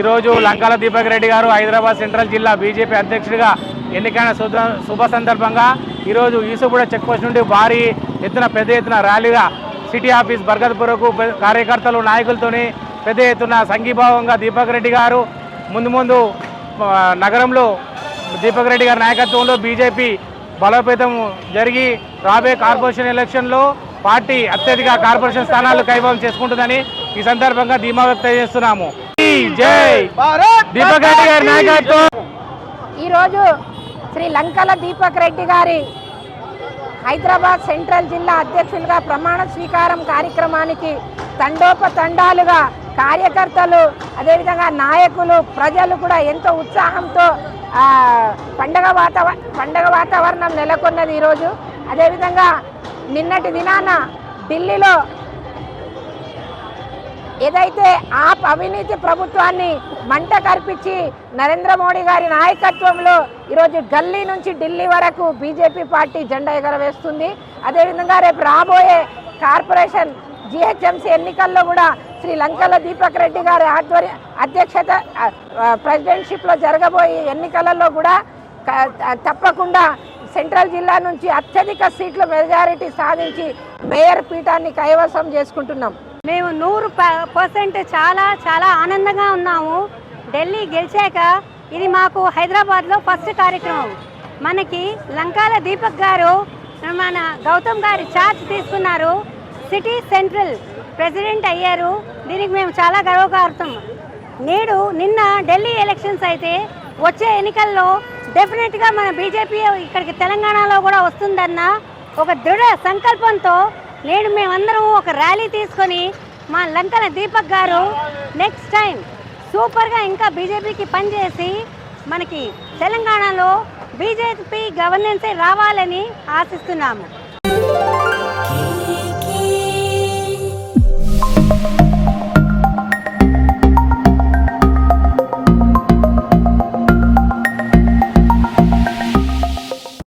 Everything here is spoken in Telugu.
ఈరోజు లంకాల దీపక్ రెడ్డి గారు హైదరాబాద్ సెంట్రల్ జిల్లా బీజేపీ అధ్యక్షుడిగా ఎన్నికైన శుభ- శుభ సందర్భంగా ఈరోజు ఈసుగూడ చెక్ పోస్ట్ నుండి భారీ ఎత్తున పెద్ద ఎత్తున ర్యాలీగా సిటీ ఆఫీస్ బర్గత్పురకు కార్యకర్తలు నాయకులతోని పెద్ద ఎత్తున సంఘీభావంగా దీపక్ రెడ్డి గారు ముందు ముందు నగరంలో దీపక్ రెడ్డి గారి నాయకత్వంలో బీజేపీ బలోపేతం జరిగి రాబోయే కార్పొరేషన్ ఎలక్షన్లో పార్టీ అత్యధిక కార్పొరేషన్ స్థానాలు కైవసం చేసుకుంటుందని ఈ సందర్భంగా ధీమా వ్యక్తం చేస్తున్నాము. జై దీపక్ రెడ్డి గారి నాయకత్వం. ఈరోజు శ్రీ లంకల దీపక్ రెడ్డి గారి హైదరాబాద్ సెంట్రల్ జిల్లా అధ్యక్షులుగా ప్రమాణ స్వీకారం కార్యక్రమానికి తండోపతండాలుగా కార్యకర్తలు అదేవిధంగా నాయకులు ప్రజలు కూడా ఎంతో ఉత్సాహంతో ఆ, పండగ వాతావరణ పండగ వాతావరణం నెలకొన్నది ఈరోజు. అదేవిధంగా నిన్నటి దినాన ఢిల్లీలో ఏదైతే ఆప్ అవినీతి ప్రభుత్వాన్ని మంట కర్పించి నరేంద్ర మోడీ గారి నాయకత్వంలో ఈరోజు గల్లీ నుంచి ఢిల్లీ వరకు బీజేపీ పార్టీ జెండా ఎగరవేస్తుంది. అదేవిధంగా రేపు రాబోయే కార్పొరేషన్ జిహెచ్ఎంసీ ఎన్నికల్లో కూడా శ్రీ లంకల దీపక్ రెడ్డి గారి ఆధ్వర్య అధ్యక్షత ప్రెసిడెంట్షిప్లో జరగబోయే ఎన్నికలలో కూడా తప్పకుండా సెంట్రల్ జిల్లా నుంచి అత్యధిక సీట్లు మెజారిటీ సాధించి మేయర్ పీఠాన్ని కైవసం చేసుకుంటున్నాం. మేము నూరు ప- పర్సెంట్ చాలా చాలా ఆనందంగా ఉన్నాము. ఢిల్లీ గెలిచాక ఇది మాకు హైదరాబాద్లో ఫస్ట్ కార్యక్రమం. మనకి లంకాల దీపక్ గారు మన గౌతమ్ గారి ఛార్జ్ తీసుకున్నారు. సిటీ సెంట్రల్ ప్రెసిడెంట్ అయ్యారు. దీనికి మేము చాలా గర్వకారుతాం నేడు నిన్న ఢిల్లీ ఎలక్షన్స్ అయితే వచ్చే ఎన్నికల్లో డెఫినెట్గా మన బీజేపీ ఇక్కడికి తెలంగాణలో కూడా వస్తుందన్న ఒక దృఢ సంకల్పంతో నేడు మేమందరం ఒక ర్యాలీ తీసుకొని మా లంకల దీపక్ గారు నెక్స్ట్ టైం సూపర్గా ఇంకా బీజేపీకి పనిచేసి మనకి తెలంగాణలో బీజేపీ గవర్నెన్సే రావాలని ఆశిస్తున్నాము.